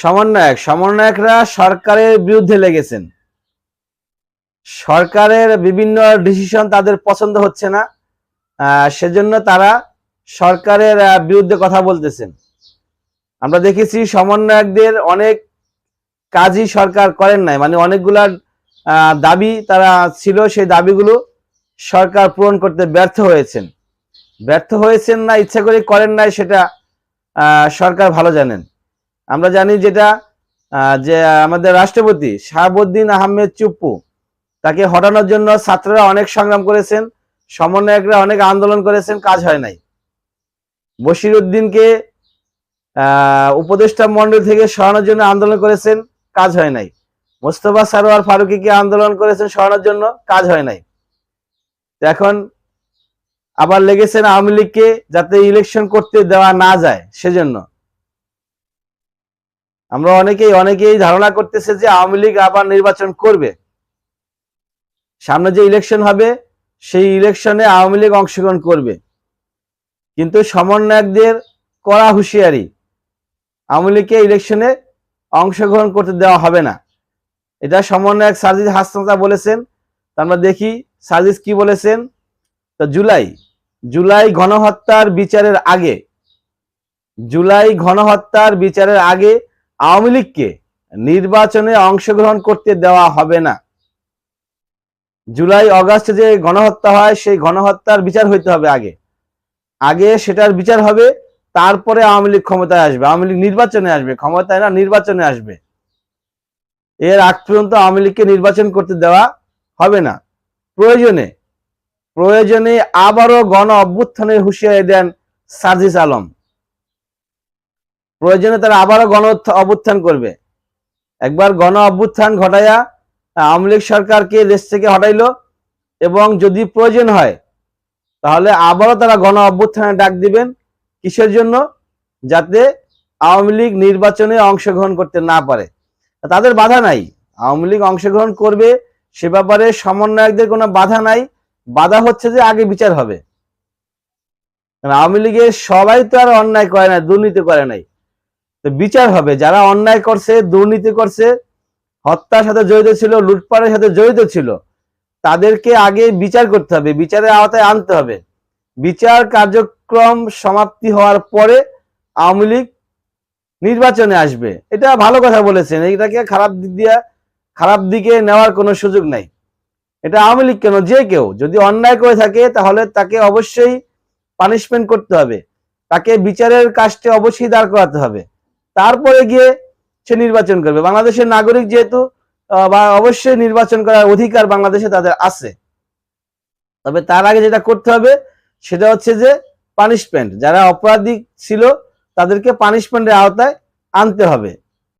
সমন্বয়ক, সমন্বয়করা সরকারের বিরুদ্ধে লেগেছেন। সরকারের বিভিন্ন ডিসিশন তাদের পছন্দ হচ্ছে না। সেজন্য তারা সরকারের বিরুদ্ধে কথা বলতেছেন। আমরা দেখেছি সমন্বয়কদের অনেক কাজই সরকার করেন নাই। মানে অনেকগুলা দাবি তারা ছিল, সেই দাবিগুলো সরকার পূরণ করতে ব্যর্থ হয়েছেন। ব্যর্থ হয়েছেন না, ইচ্ছা করে করেন নাই, সেটা সরকার ভালো জানেন। আমরা জানি যেটা যে আমাদের রাষ্ট্রপতি শাহাবুদ্দিন আহমেদ চুপ্পু, তাকে হটানোর জন্য ছাত্ররা অনেক সংগ্রাম করেছেন, সমন্বয়করা অনেক আন্দোলন করেছেন, কাজ হয় নাই। বশির উদ্দিনকে উপদেষ্টা মন্ডল থেকে সরানোর জন্য আন্দোলন করেছেন, কাজ হয় নাই। মোস্তফা সারোয়ার ফারুকিকে আন্দোলন করেছেন, সরানোর জন্য কাজ হয় নাই। এখন আবার লেগেছেন আওয়ামী লীগকে যাতে ইলেকশন করতে দেওয়া না যায়, সেজন্য আমরা অনেকেই অনেকেই ধারণা করতেছে যে আওয়ামী লীগ আবার নির্বাচন করবে। সামনে যে ইলেকশন হবে, সেই ইলেকশনে আওয়ামী লীগ অংশগ্রহণ করবে। কিন্তু সমন্বয়কদের কড়া হুঁশিয়ারি, আওয়ামী লীগকে ইলেকশনে অংশগ্রহণ করতে দেওয়া হবে না। এটা সমন্বয়ক সাজিদ হাসনাতা বলেছেন। আমরা দেখি সাজিদ কি বলেছেন? তো জুলাই জুলাই গণহত্যার বিচারের আগে, জুলাই গণহত্যার বিচারের আগে আওয়ামী লীগকে নির্বাচনে অংশগ্রহণ করতে দেওয়া হবে না। জুলাই, অগাস্টে যে গণহত্যা হয়, সেই গণহত্যার বিচার হইতে হবে আগে। আগে সেটার বিচার হবে, তারপরে আওয়ামী লীগ ক্ষমতায় আসবে। আওয়ামী লীগ নির্বাচনে আসবে, ক্ষমতায় না, নির্বাচনে আসবে। এর আগ পর্যন্ত আওয়ামী লীগকে নির্বাচন করতে দেওয়া হবে না। প্রয়োজনে প্রয়োজনে আবারও গণ অভ্যুত্থানের হুঁশিয়ারি দেন সার্জিস আলম। প্রয়োজনে তারা আবারও গণ অভ্যুত্থান করবে। একবার গণ অভ্যুত্থান ঘটাইয়া আওয়ামী লীগ সরকারকে দেশ থেকে হটাইলো এবং যদি প্রয়োজন হয়, তাহলে আবারও তারা গণ অভ্যুত্থানে ডাক দিবেন কিসের জন্য? যাতে আওয়ামী লীগ নির্বাচনে অংশগ্রহণ করতে না পারে। তাদের বাধা নাই। আওয়ামী লীগ অংশগ্রহণ করবে সে ব্যাপারে সমন্বয়কদের কোনো বাধা নাই। বাধা হচ্ছে যে আগে বিচার হবে। আওয়ামী লীগের সবাই তো আর অন্যায় করে নাই দুর্নীতি করে নাই। তো বিচার হবে। যারা অন্যায় করছে, দুর্নীতি করছে, হত্যার সাথে জড়িত ছিল, লুটপাটের সাথে জড়িত ছিল, তাদেরকে আগে বিচার করতে হবে, বিচারের আওতায় আনতে হবে। বিচার কার্যক্রম সমাপ্তি হওয়ার পরে আওয়ামী লীগ নির্বাচনে আসবে। এটা ভালো কথা বলেছেন। এটাকে খারাপ দিক দিয়ে, খারাপ দিকে নেওয়ার কোনো সুযোগ নাই। এটা আওয়ামী লীগ কেন? যে কেউ। যদি অন্যায় করে থাকে, তাহলে তাকে অবশ্যই পানিশমেন্ট করতে হবে। তাকে বিচারের কাজটি অবশ্যই দাঁড় করাতে হবে। তারপরে গিয়ে সে নির্বাচন করবে। বাংলাদেশের নাগরিক যেহেতু বা অবশ্যই নির্বাচন করার অধিকার বাংলাদেশে তাদের আছে। তবে তার আগে যেটা করতে হবে, সেটা হচ্ছে যে পানিশমেন্ট যারা অপরাধী ছিল, তাদেরকে পানিশমেন্টের আওতায় আনতে হবে।